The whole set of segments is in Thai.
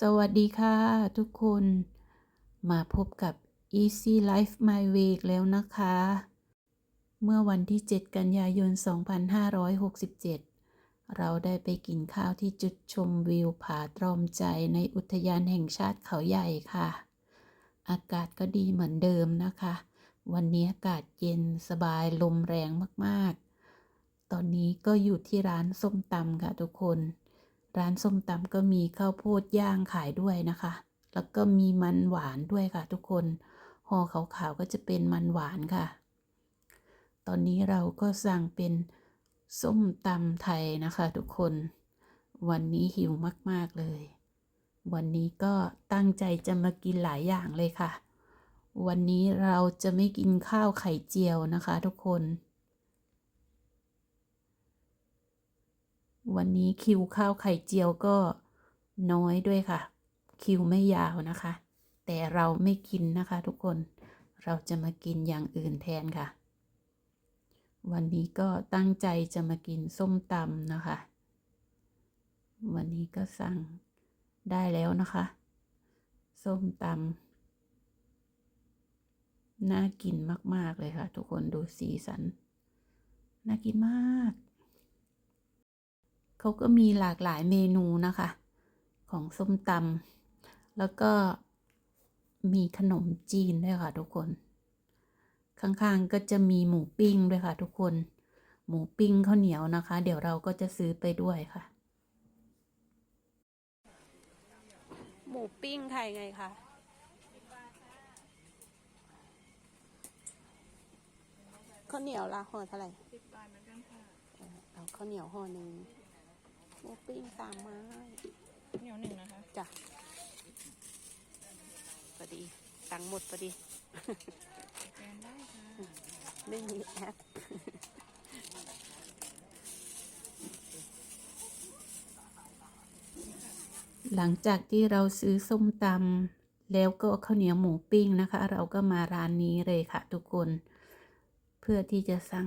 สวัสดีค่ะทุกคนมาพบกับ Easy Life My Way แล้วนะคะ เมื่อวันที่ 7 กันยายน 2567 เราได้ไปกินข้าวที่จุดชมวิวผาตรอมใจในอุทยานแห่งชาติเขาใหญ่ค่ะ อากาศก็ดีเหมือนเดิมนะคะ วันนี้อากาศเย็นสบายลมแรงมากๆ ตอนนี้ก็อยู่ที่ร้านส้มตำค่ะทุกคน ร้านส้มตำก็มีข้าวโพดย่างขายด้วยนะคะ แล้วก็มีมันหวานด้วยค่ะ ทุกคนห่อขาวๆก็จะเป็นมันหวานค่ะ ตอนนี้เราก็สั่งเป็นส้มตำไทยนะคะ ทุกคน วันนี้หิวมากๆเลย วันนี้ก็ตั้งใจจะมากินหลายอย่างเลยค่ะ วันนี้เราจะไม่กินข้าวไข่เจียวนะคะ ทุกคน วันนี้คิวข้าวไข่เจียวก็น้อยด้วยค่ะ คิวไม่ยาวนะคะ แต่เราไม่กินนะคะทุกคนเราจะมากินอย่างอื่นแทนค่ะ วันนี้ก็ตั้งใจจะมากินส้มตำนะคะ วันนี้ก็สั่งได้แล้วนะคะ ส้มตำน่ากินมาก ๆ เลยค่ะ ทุกคนดูสีสัน น่ากินมาก เขาก็มีหลากหลายเมนูนะคะ ของส้มตำแล้วก็มีขนมจีนด้วยค่ะทุกคน ข้างๆก็จะมีหมูปิ้งด้วยค่ะทุกคน หมูปิ้งข้าวเหนียวนะคะ เดี๋ยวเราก็จะซื้อไปด้วยค่ะ หมูปิ้งไทยไงคะข้าวเหนียวละห่อเท่าไหร่สิบบาทเหมือนกันค่ะเอาข้าวเหนียวห่อหนึ่ง หมูปิ้งสามไม้เหนียวหนึ่งนะคะ จ้ะพอดีตังค์หมดพอดีแกนได้ค่ะ ไม่มีแอปหลังจากที่เราซื้อส้มตำแล้วก็ข้าวเหนียวหมูปิ้งนะคะ เราก็มาร้านนี้เลยค่ะทุกคน เพื่อที่จะสั่ง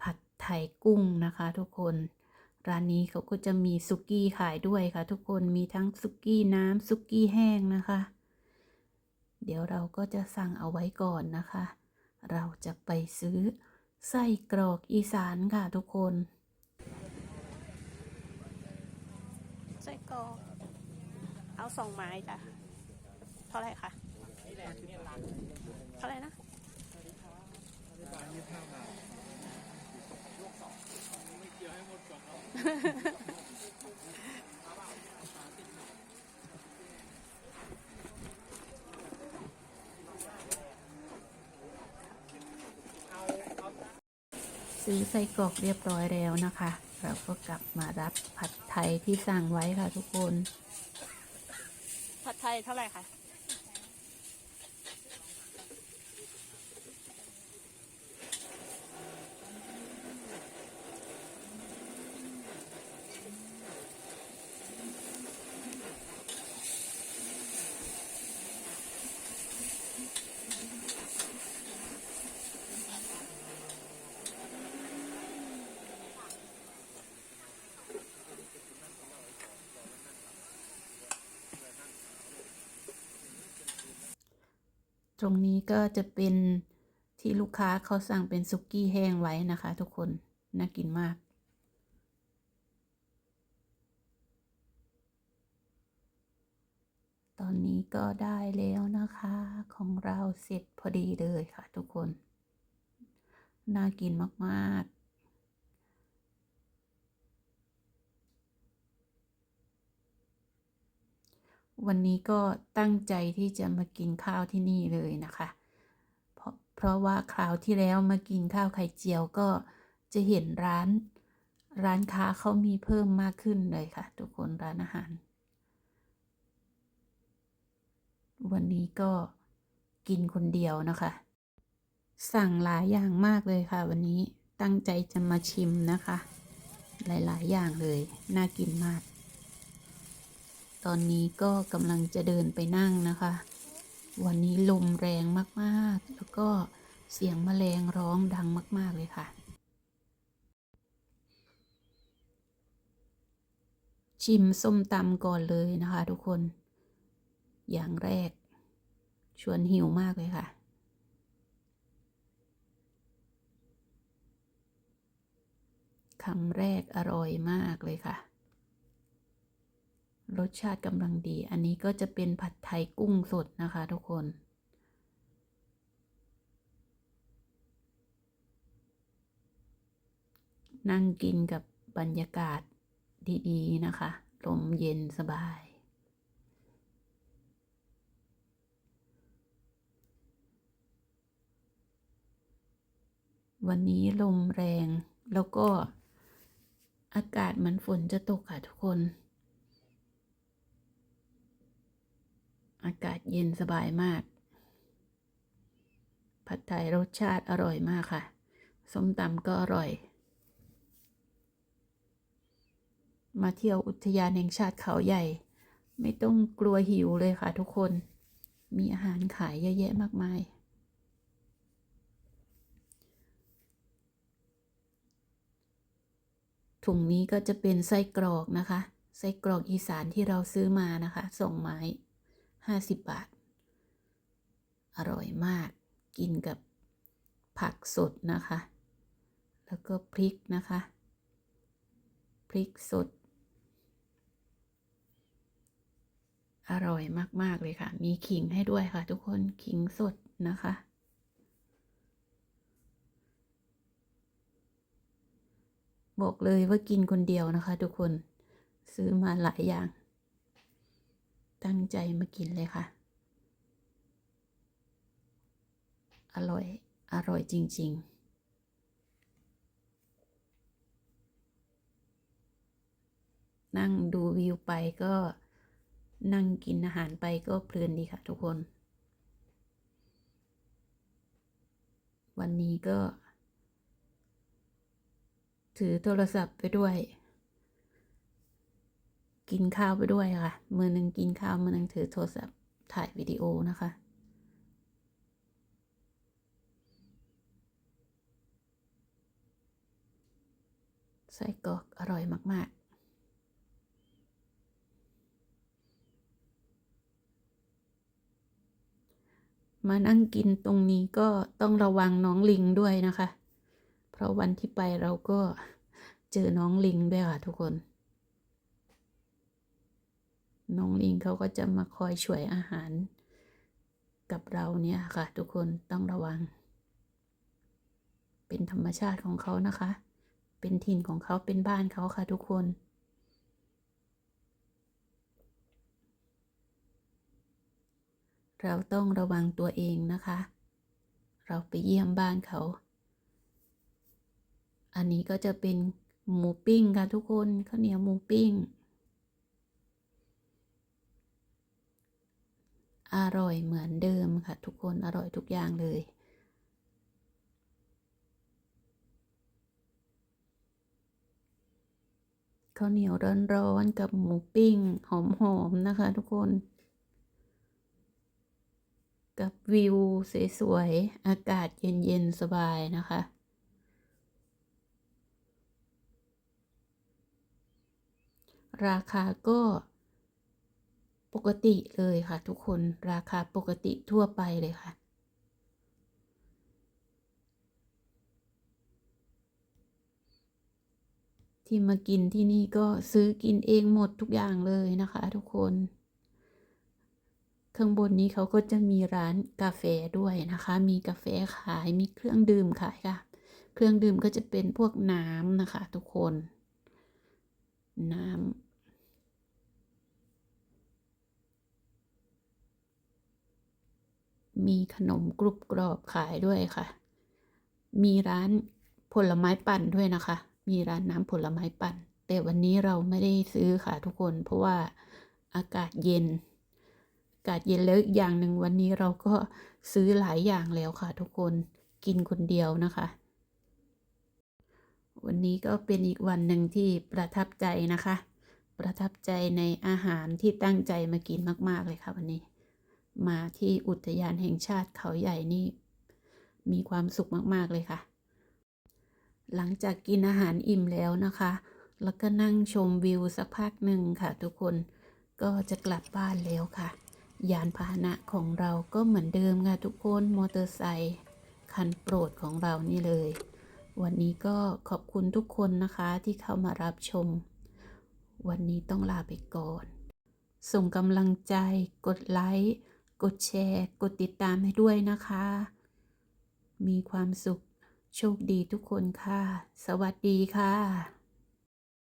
ผัดไทยกุ้งนะคะทุกคน ร้านนี้เขาก็จะมีซุกี้ขายด้วยค่ะ ทุกคนมีทั้งซุกี้น้ำซุกี้แห้งนะคะ เดี๋ยวเราก็จะสั่งเอาไว้ก่อนนะคะ เราจะไปซื้อไส้กรอกอีสานค่ะทุกคนไส้กรอกเอาสองไม้จ้ะเท่าไหร่คะเท่าไหร่นะ ซื้อไส้กรอกเรียบร้อยแล้วนะคะ เราก็กลับมารับผัดไทยที่สั่งไว้ค่ะทุกคน ผัดไทยเท่าไหร่คะ ตรงนี้ก็จะเป็นที่ลูกค้าเขาสั่งเป็นซุกี้แห้งไว้นะคะ ทุกคน น่ากินมาก ตอนนี้ก็ได้แล้วนะคะของเราเสร็จพอดีเลยค่ะทุกคน น่ากินมาก ๆ วันนี้ก็ตั้งใจที่จะมากินข้าวที่นี่เลยนะคะ เพราะเพราะว่าคราวที่แล้วมากินข้าวไข่เจียวก็จะเห็นร้าน ร้านค้าเขามีเพิ่มมากขึ้นเลยค่ะ ทุกคนร้านอาหาร วันนี้ก็กินคนเดียวนะคะ สั่งหลายอย่างมากเลยค่ะ วันนี้ตั้งใจจะมาชิมนะคะ หลาย ๆ อย่างเลย น่ากินมาก ตอนนี้ก็กำลังจะเดินไปนั่งนะคะ วันนี้ลมแรงมากๆ แล้วก็เสียงแมลงร้องดังมาก ๆ เลยค่ะ ชิมส้มตำก่อนเลยนะคะ ทุกคน อย่างแรก ชวนหิวมากเลยค่ะคำแรกอร่อยมากเลยค่ะ รสชาติกำลังดี อันนี้ก็จะเป็นผัดไทยกุ้งสดนะคะทุกคน นั่งกินกับบรรยากาศดีๆนะคะ ลมเย็นสบาย วันนี้ลมแรงแล้วก็อากาศเหมันฝนจะตกค่ะทุกคน อากาศเย็นสบายมาก ผัดไทยรสชาติอร่อยมากค่ะ ส้มตำก็อร่อย มาเที่ยวอุทยานแห่งชาติเขาใหญ่ ไม่ต้องกลัวหิวเลยค่ะทุกคน มีอาหารขายเยอะแยะมากมาย ถุงนี้ก็จะเป็นไส้กรอกนะคะ ไส้กรอกอีสานที่เราซื้อมานะคะสองไม้ ห้าสิบบาท อร่อยมากกินกับผักสดนะคะ แล้วก็พริกนะคะ พริกสด อร่อยมาก ๆ เลยค่ะ มีขิงให้ด้วยค่ะ ทุกคนขิงสดนะคะ บอกเลยว่ากินคนเดียวนะคะ ทุกคนซื้อมาหลายอย่าง ตั้งใจมากินเลยค่ะ อร่อย อร่อยจริง ๆนั่งดูวิวไปก็นั่งกินอาหารไปก็เพลินดีค่ะทุกคน วันนี้ก็ ถือโทรศัพท์ไปด้วย กินข้าวไปด้วยค่ะ มือหนึ่งกินข้าวมือหนึ่งถือโทรศัพท์ถ่ายวิดีโอนะคะ ไส้กรอกอร่อยมาก ๆมานั่งกินตรงนี้ก็ต้องระวังน้องลิงด้วยนะคะ เพราะวันที่ไปเราก็เจอน้องลิงด้วยค่ะทุกคน น้องลิงเขาก็จะมาคอยช่วยอาหาร กับเราเนี่ยค่ะ ทุกคนต้องระวัง เป็นธรรมชาติของเขานะคะ เป็นถิ่นของเขาเป็นบ้านเขาค่ะทุกคน เราต้องระวังตัวเองนะคะ เราไปเยี่ยมบ้านเขา อันนี้ก็จะเป็นหมูปิ้งค่ะทุกคนข้าวเหนียวหมูปิ้ง อร่อยเหมือนเดิมค่ะ ทุกคนอร่อยทุกอย่างเลย ข้าวเหนียวร้อนๆกับหมูปิ้งหอมๆนะคะทุกคน กับวิวสวยๆ อากาศเย็นๆ สบายนะคะราคาก็ ปกติเลยค่ะ ทุกคนราคาปกติทั่วไปเลยค่ะ ที่มากินที่นี่ก็ซื้อกินเองหมดทุกอย่างเลยนะคะ ทุกคน ข้างบนนี้เขาก็จะมีร้านกาแฟด้วยนะคะ มีกาแฟขายมีเครื่องดื่มขายค่ะ เครื่องดื่มก็จะเป็นพวกน้ำนะคะ ทุกคน น้ำ มีขนมกรุบกรอบขายด้วยค่ะ มีร้านผลไม้ปั่นด้วยนะคะ มีร้านน้ำผลไม้ปั่น แต่วันนี้เราไม่ได้ซื้อค่ะทุกคน เพราะว่าอากาศเย็น อากาศเย็นแล้วอีกอย่างหนึ่งวันนี้เราก็ซื้อหลายอย่างแล้วค่ะ ทุกคนกินคนเดียวนะคะ วันนี้ก็เป็นอีกวันหนึ่งที่ประทับใจนะคะ ประทับใจในอาหารที่ตั้งใจมากินมาก ๆ เลยค่ะวันนี้ มาที่อุทยานแห่งชาติเขาใหญ่นี่ มีความสุขมาก ๆ เลยค่ะ หลังจากกินอาหารอิ่มแล้วนะคะ แล้วก็นั่งชมวิวสักพักหนึ่งค่ะ ทุกคนก็จะกลับบ้านแล้วค่ะ ยานพาหนะของเราก็เหมือนเดิมค่ะ ทุกคนมอเตอร์ไซค์คันโปรดของเรานี่เลย วันนี้ก็ขอบคุณทุกคนนะคะที่เข้ามารับชม วันนี้ต้องลาไปก่อน ส่งกำลังใจกดไลค์ กดแชร์ กดติดตามให้ด้วยนะคะ มีความสุข โชคดีทุกคนค่ะ สวัสดีค่ะ